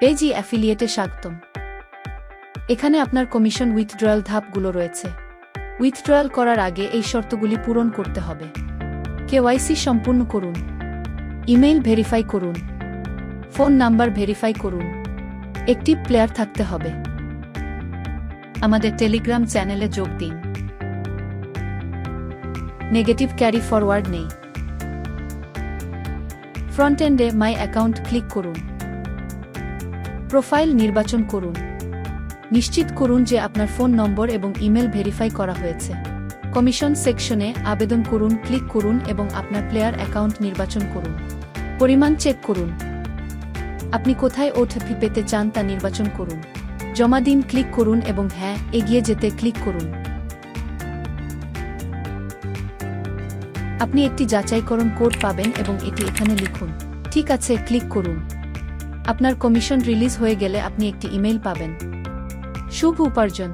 পেজি অ্যাফিলিয়েটে স্বাগতম। এখানে আপনার কমিশন উইথড্রয়াল ধাপগুলো রয়েছে। উইথড্রয়াল করার আগে এই শর্তগুলি পূরণ করতে হবে। কেওয়াইসি সম্পূর্ণ করুন। ইমেইল ভেরিফাই করুন। ফোন নাম্বার ভেরিফাই করুন। একটি প্লেয়ার থাকতে হবে। আমাদের টেলিগ্রাম চ্যানেলে যোগ দিন। নেগেটিভ ক্যারি ফরওয়ার্ড নেই। ফ্রন্ট এন্ডে মাই অ্যাকাউন্ট ক্লিক করুন। প্রোফাইল নির্বাচন করুন। নিশ্চিত করুন যে আপনার ফোন নম্বর এবং ইমেল ভেরিফাই করা হয়েছে। কমিশন সেকশনে আবেদন করুন, ক্লিক করুন এবং আপনার প্লেয়ার অ্যাকাউন্ট নির্বাচন করুন। পরিমাণ চেক করুন। আপনি কোথায় ওটিপি পেতে চান তা নির্বাচন করুন। জমা দিন, ক্লিক করুন এবং হ্যাঁ এগিয়ে যেতে ক্লিক করুন। আপনি একটি যাচাইকরণ কোড পাবেন এবং এটি এখানে লিখুন। ঠিক আছে, ক্লিক করুন। আপনার কমিশন রিলিজ হয়ে গেলে আপনি একটি ইমেল পাবেন। শুভ উপার্জন।